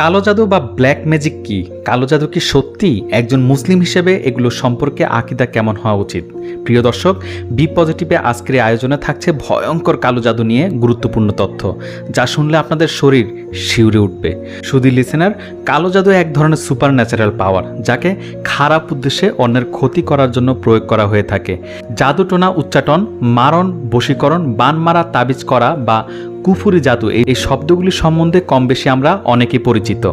কালো জাদু বা ব্ল্যাক ম্যাজিক কি? কালো জাদু কি সত্যি? একজন মুসলিম হিসেবে এগুলো সম্পর্কে আকিদা কেমন হওয়া উচিত? প্রিয় দর্শক, বি পজিটিভে আজকের আয়োজনে থাকছে ভয়ঙ্কর কালো জাদু নিয়ে গুরুত্বপূর্ণ তথ্য, যা শুনলে আপনাদের শরীর শিউরে উঠবে। শুধু লিসেনার, কালো জাদু এক ধরনের সুপার ন্যাচারাল পাওয়ার যাকে খারাপ উদ্দেশ্যে অন্যের ক্ষতি করার জন্য প্রয়োগ করা হয়ে থাকে। জাদুটোনা উচ্চাটন, মারণ, বশীকরণ বান মারা তাবিজ করা বা কুফুরি জাদু, এই শব্দগুলি সম্বন্ধে কম বেশি আমরা অনেকে পরিচিত।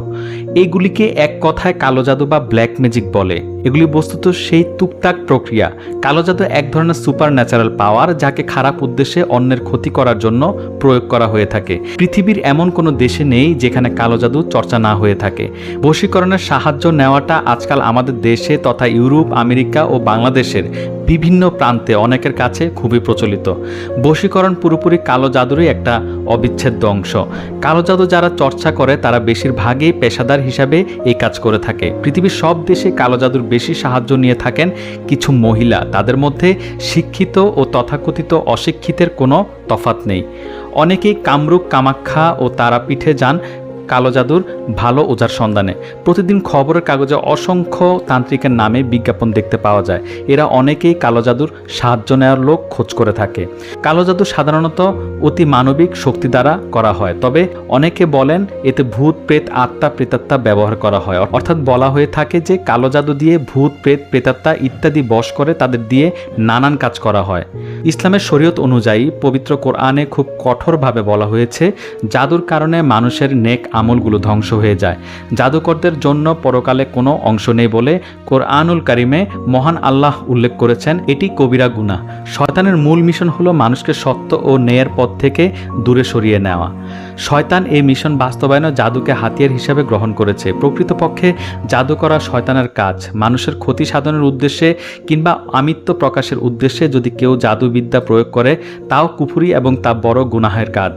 এগুলিকে এক কথায় কালো জাদু বা ব্ল্যাক ম্যাজিক বলে। এগুলি বস্তুত সেই টুকটাক প্রক্রিয়া। কালো জাদু এক ধরনের সুপার ন্যাচারাল পাওয়ার যাকে খারাপ উদ্দেশ্যে অন্যের ক্ষতি করার জন্য প্রয়োগ করা হয়ে থাকে। পৃথিবীর এমন কোনো দেশে নেই যেখানে কালো জাদু চর্চা না হয়ে থাকে। বশীকরণের সাহায্য নেওয়াটা আজকাল আমাদের দেশে তথা ইউরোপ, আমেরিকা ও বাংলাদেশের বিভিন্ন প্রান্তে অনেকের কাছে খুবই প্রচলিত। বশীকরণ পুরোপুরি কালো জাদুরই একটা অবিচ্ছেদ্য অংশ। কালো জাদু যারা চর্চা করে তারা বেশিরভাগই পেশাদার হিসাবে এই কাজ করে থাকে। পৃথিবীর সব দেশে কালো জাদুর বেশি সাহায্য নিয়ে থাকেন কিছু মহিলা। তাদের মধ্যে শিক্ষিত ও তথাকথিত অশিক্ষিতের কোনো তফাত নেই। অনেকেই কামরূপ, কামাখ্যা ও তারাপীঠে যান কালো জাদুর ভালো ওজার সন্ধানে। প্রতিদিন খবরের কাগজে অসংখ্য তান্ত্রিকের নামে বিজ্ঞাপন দেখতে পাওয়া যায়। এরা অনেকেই কালো জাদুর সাহায্য নেওয়ার লোক খোঁজ করে থাকে। কালো জাদু সাধারণত অতি মানবিক শক্তি দ্বারা করা হয়, তবে অনেকে বলেন এতে ভূত, প্রেত, আত্মা, প্রেতাত্মা ব্যবহার করা হয়। অর্থাৎ বলা হয়ে থাকে যে কালো জাদু দিয়ে ভূত, প্রেত, প্রেতাত্মা ইত্যাদি বশ করে তাদের দিয়ে নানান কাজ করা হয়। ইসলামের শরীয়ত অনুযায়ী পবিত্র কোরআনে খুব কঠোরভাবে বলা হয়েছে, জাদুর কারণে মানুষের নেক আমলগুলো ধ্বংস হয়ে যায়। জাদুকরদের জন্য পরকালে কোনো অংশ নেই বলে কোরআনুল কারিমে মহান আল্লাহ উল্লেখ করেছেন, এটি কবিরা গুনাহ। শয়তানের মূল মিশন হলো মানুষকে সত্য ও ন্যায়ের পথ থেকে দূরে সরিয়ে নেওয়া। শয়তান এই মিশন বাস্তবায়নে জাদুকে হাতিয়ার হিসাবে গ্রহণ করেছে। প্রকৃতপক্ষে জাদু করা শয়তানের কাজ। মানুষের ক্ষতি সাধনের উদ্দেশ্যে কিংবা আমিত্ব প্রকাশের উদ্দেশ্যে যদি কেউ জাদুবিদ্যা প্রয়োগ করে, তাও কুফুরি এবং তা বড় গুনাহের কাজ।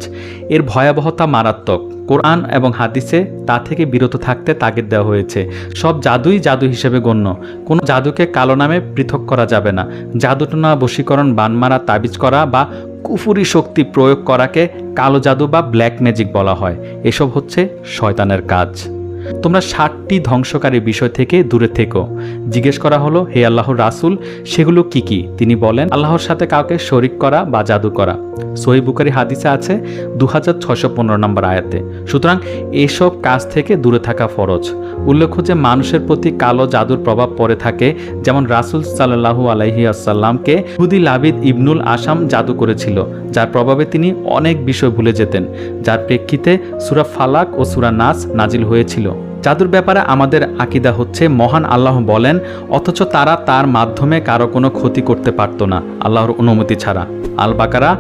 এর ভয়াবহতা মারাত্মক। কোরআন এবং হাদিসে তা থেকে বিরত থাকতে তাগিদ দেওয়া হয়েছে। সব জাদুই জাদু হিসেবে গণ্য। কোনো জাদুকে কালো নামে পৃথক করা যাবে না। জাদুটনা, বশীকরণ, বানমারা, তাবিজ করা বা কুফুরি শক্তি প্রয়োগ করাকে কালো জাদু বা ব্ল্যাক ম্যাজিক বলা হয়। এসব হচ্ছে শয়তানের কাজ। তোমরা ষাটটি ধ্বংসকারী বিষয় থেকে দূরে থেকো। জিজ্ঞেস করা হলো, হে আল্লাহর রাসুল, সেগুলো কি কি? তিনি বলেন, আল্লাহর সাথে কাউকে শরিক করা বা জাদু করা। সহি বুকারি হাদিসে আছে দু হাজার ছশো পনেরো নম্বর আয়াতে। সুতরাং এসব কাজ থেকে দূরে থাকা ফরজ। উল্লেখ্য যে মানুষের প্রতি কালো জাদুর প্রভাব পড়ে থাকে, যেমন রাসুল সাল্লাহু আলাইহি আসাল্লামকে হুদি লাবিদ ইবনুল আসাম জাদু করেছিল। যার প্রভাবে তিনি অনেক বিষয় ভুলে যেতেন, যার প্রেক্ষিতে সুরা ফালাক ও সুরা নাস নাজিল হয়েছিল। জাদুর ব্যাপারে আমাদের আকিদা হচ্ছে, মহান আল্লাহ বলেন, অথচ তারা তার মাধ্যমে কারও কোনো ক্ষতি করতে পারত না, আল্লাহর অনুমতি ছাড়া। আল বাকারা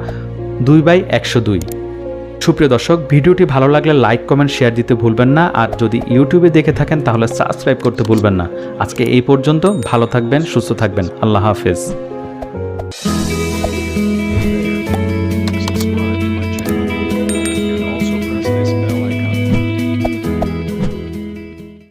দুই বাই একশো দুই। সুপ্রিয় দর্শক, ভিডিওটি ভালো লাগলে লাইক, কমেন্ট, শেয়ার দিতে ভুলবেন না, আর যদি ইউটিউবে দেখে থাকেন তাহলে সাবস্ক্রাইব করতে ভুলবেন না। আজকে এই পর্যন্ত ভালো থাকবেন, সুস্থ থাকবেন। আল্লাহ হাফেজ।